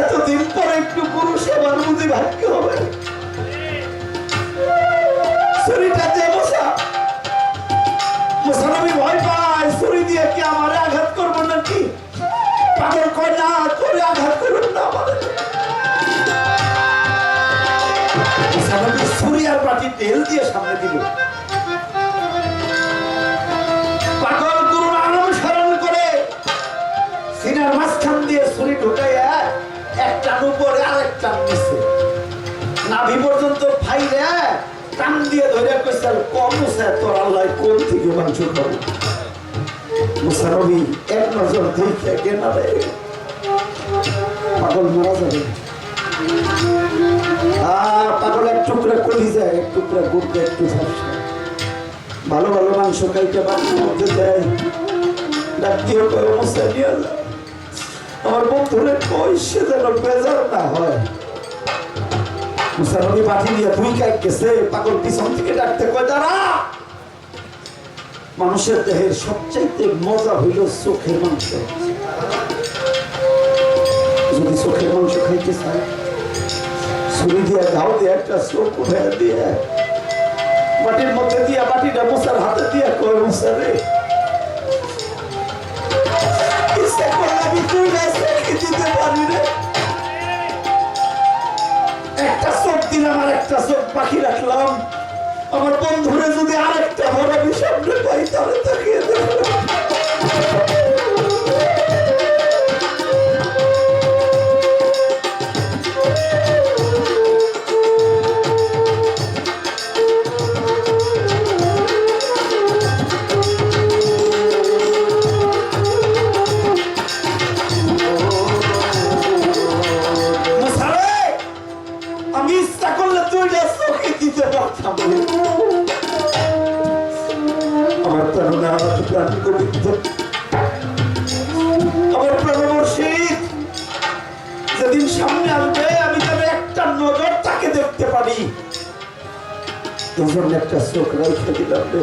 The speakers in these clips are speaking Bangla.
এতদিন পরে একটু গুরু সেবার বুঝি ভাগ্য হবে। ভয় পায় ছুরি দিয়ে কি আমারে আঘাত করব নাকি? পাগল কয় না তোরে আঘাত করুন না আমারে মুসলমি ছুরি আর বাটি তেল দিয়ে সামনে দিল মাঝখান দিয়ে ছুরি ঢুকাইয়া একটা উপরে আরেকটা নিচে নাভি পর্যন্ত ফাইলে টান দিয়ে ধরে কইসাল কম তোর আল্লাহ কোন থেকে মাংস খাব? মুসারবি এক নজর দেখে কেনা রে পাগল মারা যাবে। আহ পাগল এক টুকরা কলি যায় এক টুকরা গুড়তে একটু ঝাপসা। ভালো ভালো মাংস খাইতে বাড়ির মধ্যে দেয় ডাক দিয়ে অবস্থা নিয়ে যায় যেন বেজার না হয়। মুসারবি বাটি দিয়ে দুই কাক গেছে, পাগল পিছন থেকে ডাকতে কয়, দাঁড়া! মানুষের দেহের সবচাইতে মজা হইল চোখের মাংস। যদি চোখের মাংস খাইতে চায়, ছুরি দিয়ে ঘাও দিয়ে একটা চোখ উঠে দিয়ে বাটির মধ্যে দিয়া বাটিটা মুসার হাতে দিয়ে কয় মুসা আমি তুই রাস্তাকে দিতে পারি রে। একটা চোখ দিলাম আর একটা চোখ পাখি রাখলাম। আমার বন্ধুরে যদি আরেকটা বড় বিষয় পাই, তাহলে তাকিয়ে দেখো প্রাণ গোবিন্দ আমার প্রাণবর্ষিত যেদিন সামনে আসবে, আমি যেন একটা নজর তাকে দেখতে পারি। দুজন একটা চোখ রেখে দিলাম রে।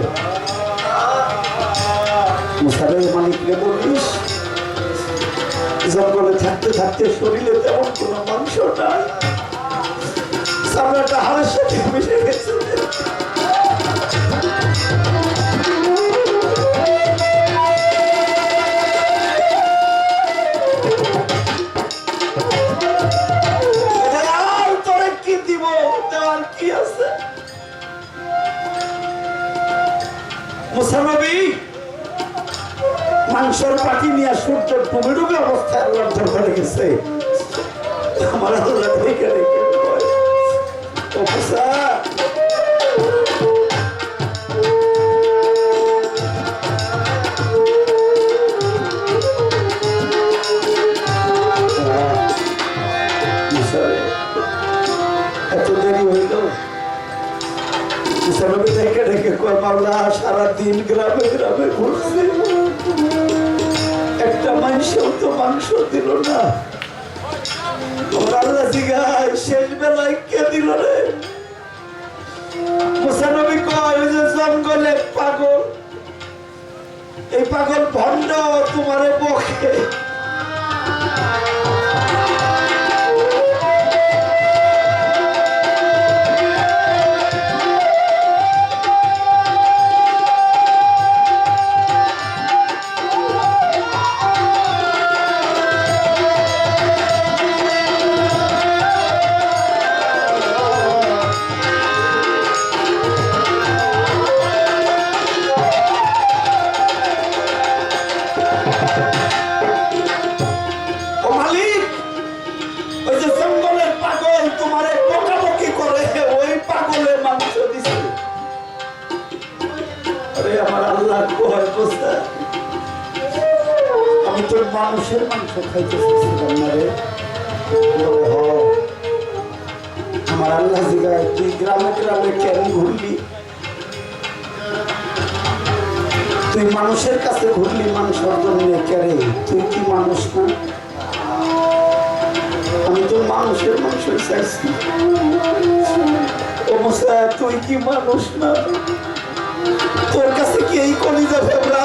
মশারের মালিককে বলিস, জঙ্গলে থাকতে থাকতে শরীরে তেমন কোনো মাংস নাই। চামড়াটা হাড়ের সাথে মিশে গেছে। মুসানবী মাংসের পাটি নিয়ে সূর্য ডুবে ডুবে অবস্থায় আল্লাহ দরবারে গেছে। আমার আল্লাহ দেখে কয়, সারাদিন গ্রামে গ্রামে ঘুরছে একটা মানুষও তো মাংস দিল না। আল্লাহ জিগায় শেষ বেলায় কে দিল রে? কয় যে পাগল। এই ভণ্ড তোমারে বকে। আরে আমার আল্লাহ আমি তোর মানুষের মাংস খাইতে রে। আমার আল্লাহ জিগায়, তুই গ্রামে গ্রামে কেন ঘুরলি? তুই মানুষের কাছে ঘুরলি মানুষের জন্য কেরে তুই কি মানুষ না? আমি তো মানুষের মানুষ চাইছি। অবস্থা তুই কি মানুষ না? এই কলিজা ফেবরা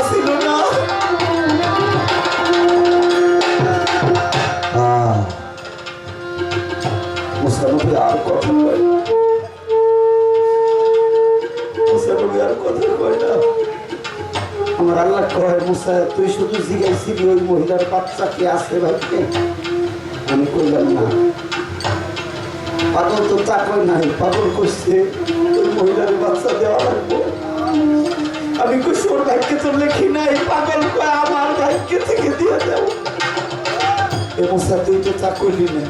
আর আমার আল্লাহ কয়, মুসা, তুই শুধু জিজ্ঞাসিলি মহিলার বাচ্চা আছে ভাইকে? আমি কইলাম, না। পাগল তো তা নাই, পাগল করছে মহিলার বাচ্চা দেওয়া লাগবে? আমি কইছি ওর তো লেখি নাই, পাগল কয় আমার ভাগ্যে থেকে দিয়ে দেব। এ সাথে তো তা করলি না।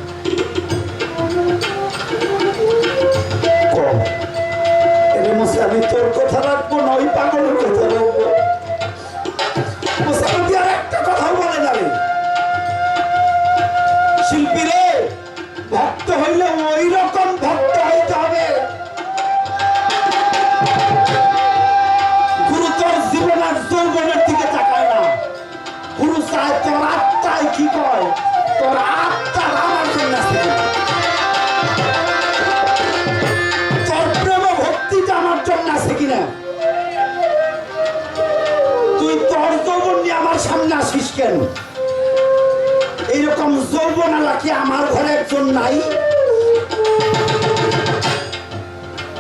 কি আমার ঘরে একজন নাই।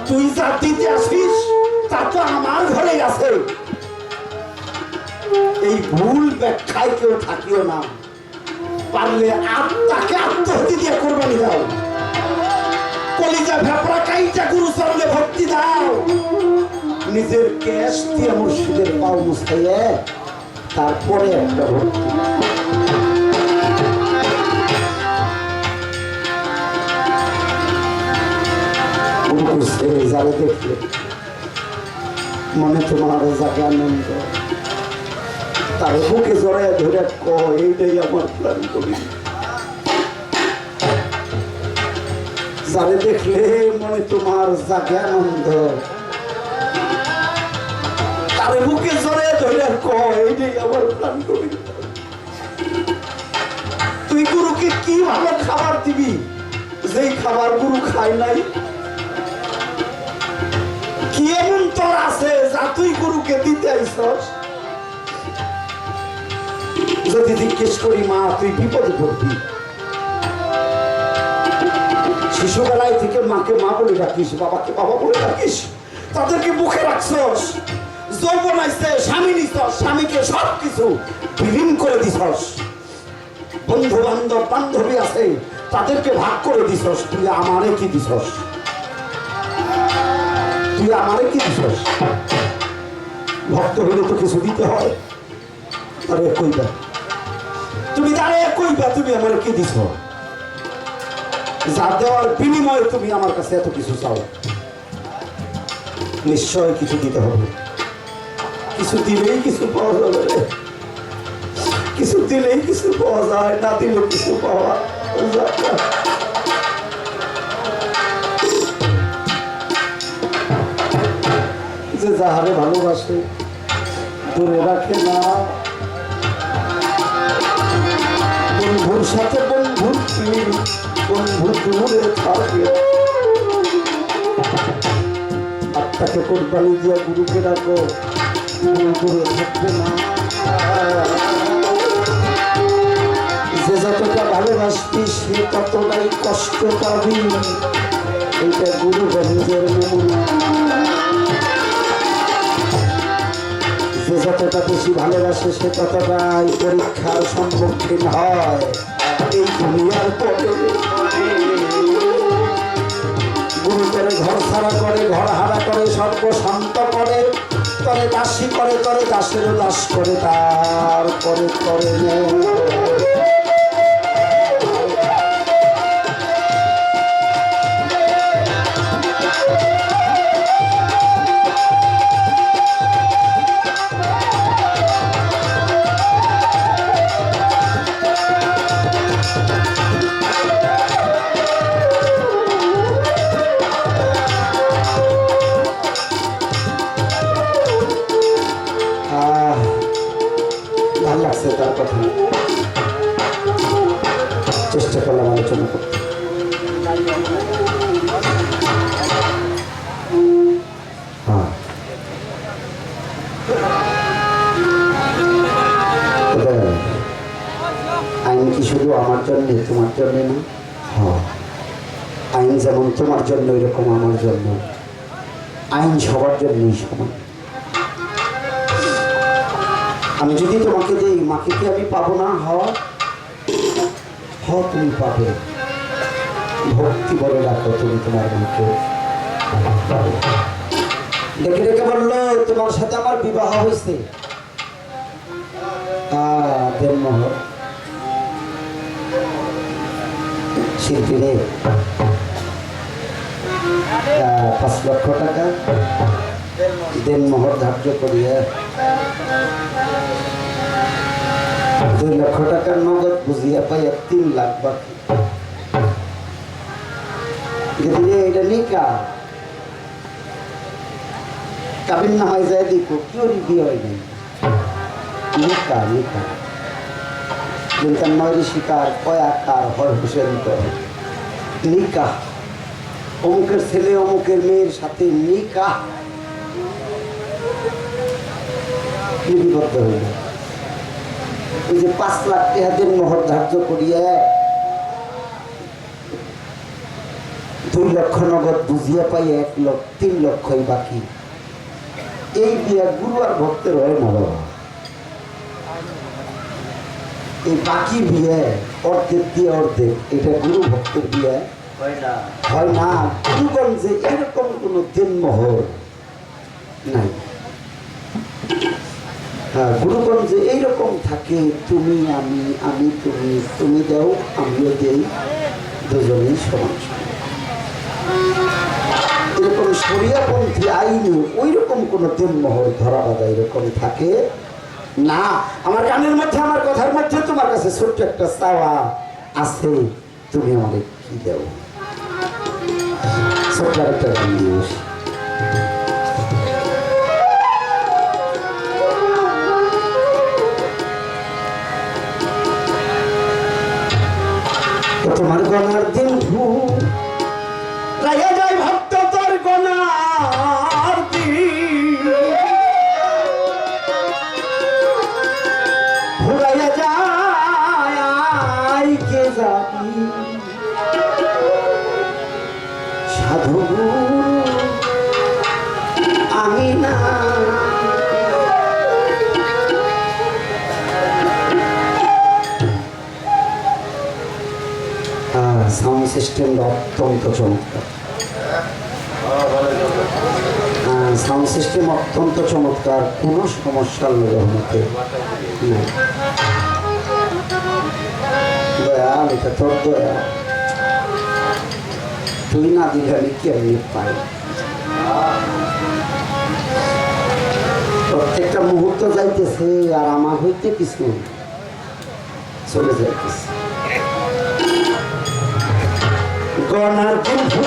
তুই যা দিতে আসিস, তা তো আমার ঘরে আছে। এই ভুল ব্যাখ্যায় কেউ থাকিও না। পারলে আত্মাকে আত্মহত্যা দিয়ে কোরবানি দাও। কলিজা ভেপরা কাইটা গুরু চরণে ভক্তি দাও। নিজের ক্যাশ দিয়ে মুর্শিদের পাও মুস্তাইয়ে তারপরে একটা ভক্তি। উঠেছে যারে দেখলে মনে তোমার তার বুকে ধরে ক এইটাই আমার কবি যারে দেখলে মনে তোমার জাগে আনন্দ। তার বুকে ধরে ক এইটাই আমার কবি তুই গুরুকে কি ভালো খাবার দিবি? যেই খাবার গুরু খায় নাই তোর আছে, যা তুই গুরুকে দিতে আইসস যদি জিজ্ঞেস করি, মা, তুই বিপদে পড়বি? শিশুবেলায় থেকে মাকে মা বলে ডাকিস, বাবাকে বাবা বলে ডাকিস। তাদেরকে মুখে রাখছস, যৌবন আইসে স্বামী নিছস, স্বামীকে সব কিছু বিলীন করে দিছস। বন্ধু বান্ধব বান্ধবী আছে, তাদেরকে ভাগ করে দিছস, তুই আমারে কি দিছস? তুই আমারে কি দিছস ভক্ত হইলে তো কিছু দিতে হয়। আরে কইবা তুমি তারে কইবা তুমি আমার কি দিছ? যা দেওয়ার বিনিময়ে তুমি আমার কাছে এত কিছু চাও। নিশ্চয় কিছু দিতে হবে। কিছু দিলেই কিছু পাওয়া যাবে। কিছু দিলেই কিছু পাওয়া যায়, না দিলে কিছু পাওয়া যায় যে যাহারে ভালোবাসে দূরে রাখে না। বন্ধুর সাথে বন্ধুর প্রেম, বন্ধু দূরে থাকে আত্মাকে কোরবানি দিয়া গুরুকে রাখো দূরে থাকবে না। যে যতটা ভালোবাসবি সে ততটাই কষ্ট পাবি। এইটা গুরু গঞ্জের নমুনা। যে যতটা বেশি ভালোবাসে সে ততটাই পরীক্ষার সম্মুখীন হয়। এই দুনিয়ার পথে গুরু করে ঘর ছাড়া করে ঘর হারা করে, সর্বশান্ত করে, তরে দাসী করে, তরে দাসের দাস করে তার পরে করে নেয়। আমি যদি তোমাকে দিই মাকে কি আমি পাবো না? হওয়া হ, তুমি পাবে। ভক্তি বলে রাখো তুমি তোমার মাকে। ডেকে ডেকে বলল, তোমার সাথে আমার বিবাহ হয়েছে। শিল্পী পাঁচ লক্ষ টাকা। দেনমোহর ধার্য করিয়া দুই লক্ষ টাকার নগদ বুঝিয়া পাইয়া তিন লাখ বাকি কাবিন না দেখো কেউ শিকার নিকা ছেলে অমুকের মেয়ের সাথে নিকা লিপিবদ্ধ হইল। ওই যে পাঁচ লাখ টাকাদের মোহর ধার্য করিয়া দুই লক্ষ নগদ বুঝিয়া পাই এক লক্ষ তিন লক্ষই বাকি। এই বিয়া গুরু আর ভক্তের হয় না বাবা। এই বাকি বিয়ে অর্ধেক দিয়ে অর্ধেক এটা গুরু ভক্তের বিয়ে। হয় না। গুরুগঞ্জে এরকম কোনো দিনমোহর নাই। হ্যাঁ গুরুগঞ্জে এইরকম থাকে, তুমি, আমি আমি, তুমি তুমি দাও, আমিও দেই, দুজনেই সমান এরকম সরিয়াপন্থী আইনে ওই রকম কোনো দিনমোহর ধরা বাঁধা এরকম থাকে? না, আমার গানের মধ্যে, আমার কথার মধ্যে তোমার কাছে ছোট্ট একটা চাওয়া আছে, তুমি আমাকে কি দেও? ছোট্ট একটা গান দিয়ে সিস্টেমটা অত্যন্ত চমৎকার। সাউন্ড সিস্টেম অত্যন্ত চমৎকার, কোনো সমস্যার নাই তোর দয়া তুই না দিলে আমি কেমনি পাই? প্রত্যেকটা মুহূর্ত যাইতেছে আর আমার হইতে কিছু চলে যাইতেছে। গনার কিন্তু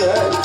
Yeah.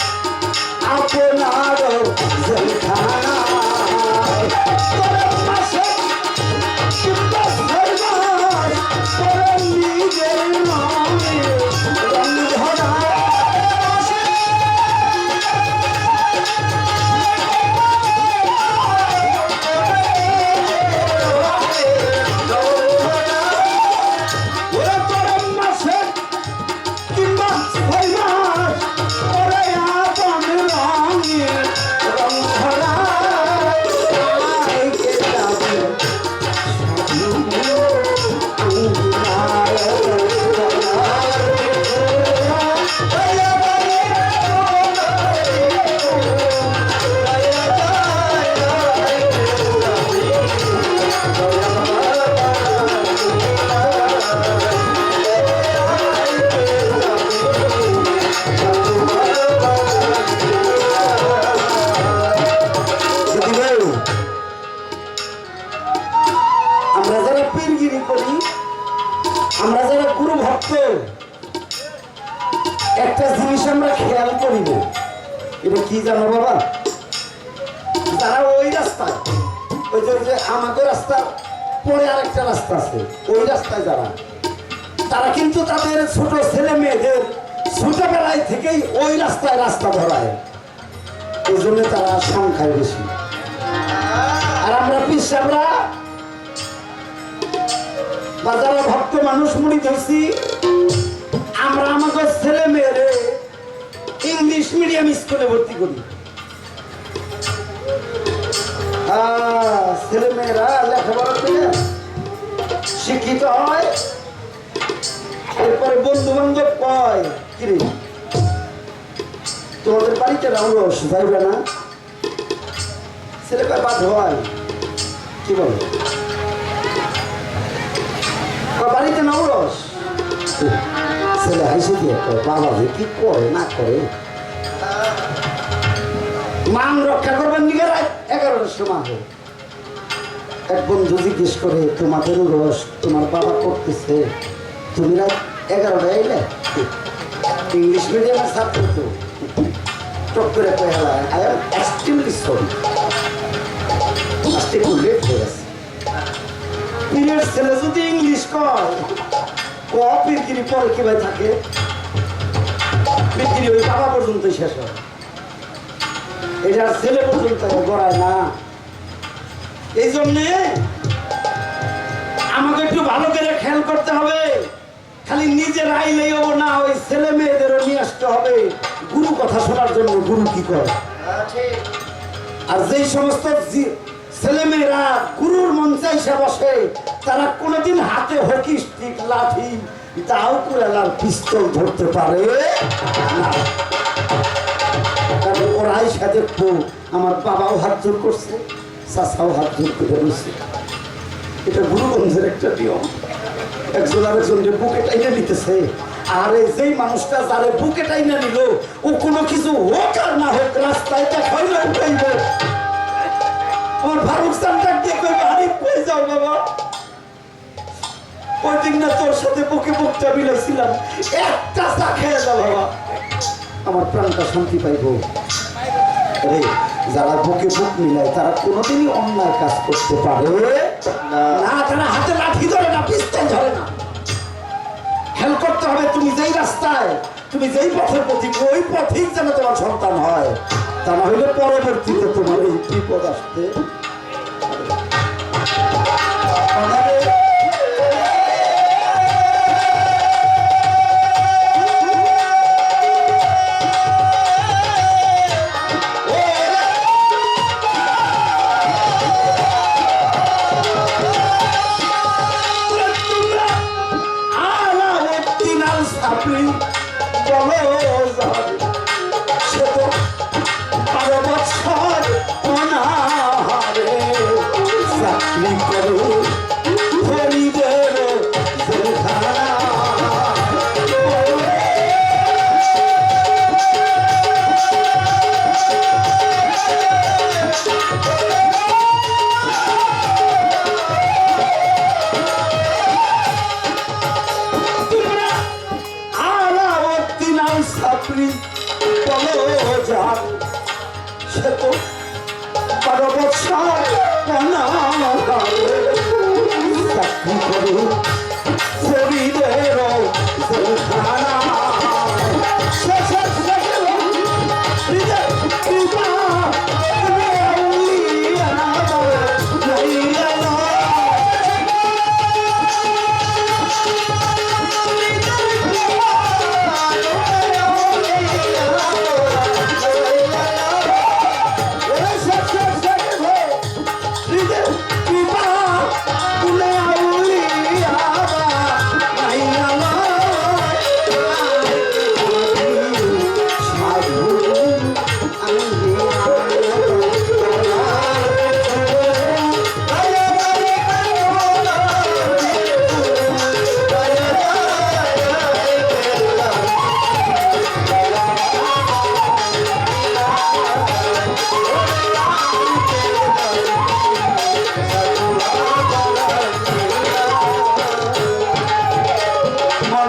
আমরা যারা গুরু ভক্ত, একটা জিনিস আমরা খেয়াল করিব। এটা কি জানো বাবা? তারা ওই রাস্তায়, ওই যে আমাদের রাস্তার পরে আরেকটা রাস্তা আছে, ওই রাস্তায় যারা, তারা কিন্তু তাদের ছোট ছেলে মেয়েদের ছোটবেলায় থেকেই ওই রাস্তায় রাস্তা ধরায়। ওই জন্য তারা সংখ্যায় বেশি। আর আমরা পিসাবরা বা যারা ভক্ত মানুষ মুড়ি ধরছি। আমরা আমাদের ছেলে মেয়েরে ইংলিশ মিডিয়াম স্কুলে ভর্তি করি। ছেলে মেয়েরা লেখাপড়া শিক্ষিত হয়, এরপরে বন্ধু বান্ধব কয় কিরে তোমাদের বাড়িতে রাউরস যাইবে না ছেলে কয় বাদ হয়। কি বলে? বাড়িতে নাউরস ছেলে হাসি দিয়ে বাবা যে কি করে না করে? মান রক্ষা করবেন রাত এগারোটার সময় এক বন্ধু জিজ্ঞেস করে তোমাদের রস তোমার বাবা করতেছে। তুমি রাত এগারোটা এলে? ইংলিশ মিডিয়ামের ছাত্র তো। টক করে পয়লা ক পরে থাকে? ওই বাবা পর্যন্ত শেষ হয়। এটা ছেলে পর্যন্ত গড়ায় না। এই জন্যে আমাকে একটু ভালো করে খেয়াল করতে হবে। খালি নিজের আইলেই হব না ওই ছেলে মেয়েদেরও নিয়ে আসতে হবে। গুরু কথা শোনার জন্য গুরু কি করে? আর যেই সমস্ত ছেলে মেয়েরা গুরুর মঞ্চে এসে বসে, তারা কোনোদিন হাতে হকি স্টিক লাঠি, দাও কুড়ালার পিস্তল ধরতে পারে? না। কারণ ওরা আমার বাবাও হাত জোর করছে, চাচাও হাত জোর করে রয়েছে এটা গুরুগঞ্জের একটা নিয়ম। একজন আরেকজনকে বুকে টাইনে নিতেছে, আর যেই মানুষটা যারে বুকে টাইনা নিল, ও কোনো কিছু হোক আর না হোক, রাস্তায় দেখাই না উঠাইব আমার ফারুক সান্টার দিয়ে কই হারিফ কই যাও বাবা? ওই দিন না তোর সাথে বুকে বুকটা মিলাইছিলাম একটা চা খেয়ে যাও বাবা। আমার প্রাণটা শান্তি পাইব। রে যারা বুকে বুক মিলায় তারা কোনোদিনই অন্যায় কাজ করতে পারে না। না তারা হাতে লাঠি ধরে না পিস্তল ধরে না। খেয়াল করতে হবে তুমি যেই রাস্তায় তুমি যেই পথের পথিক ওই পথিক যেন তোমার সন্তান হয়। তা না হইলে পরবর্তীতে তোমার এই বিপদ আসতে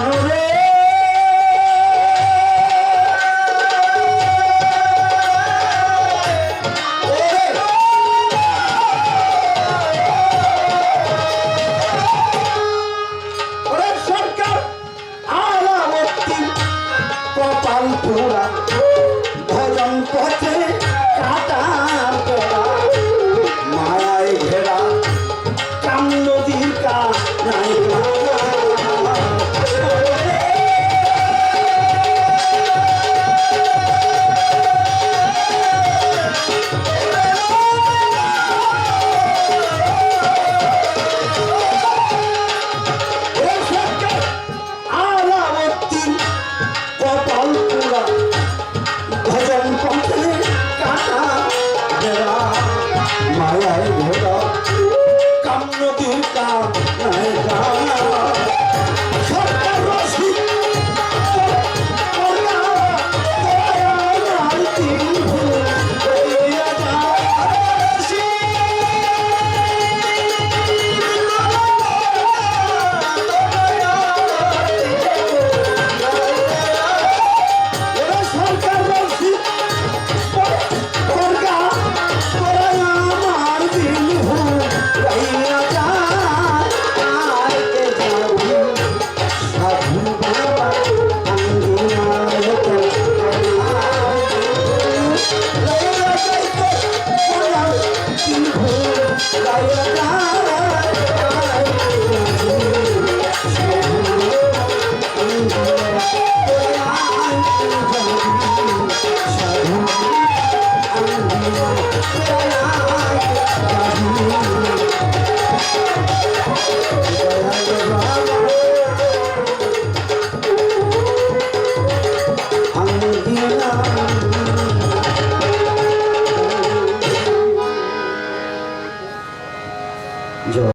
Oh Hooray!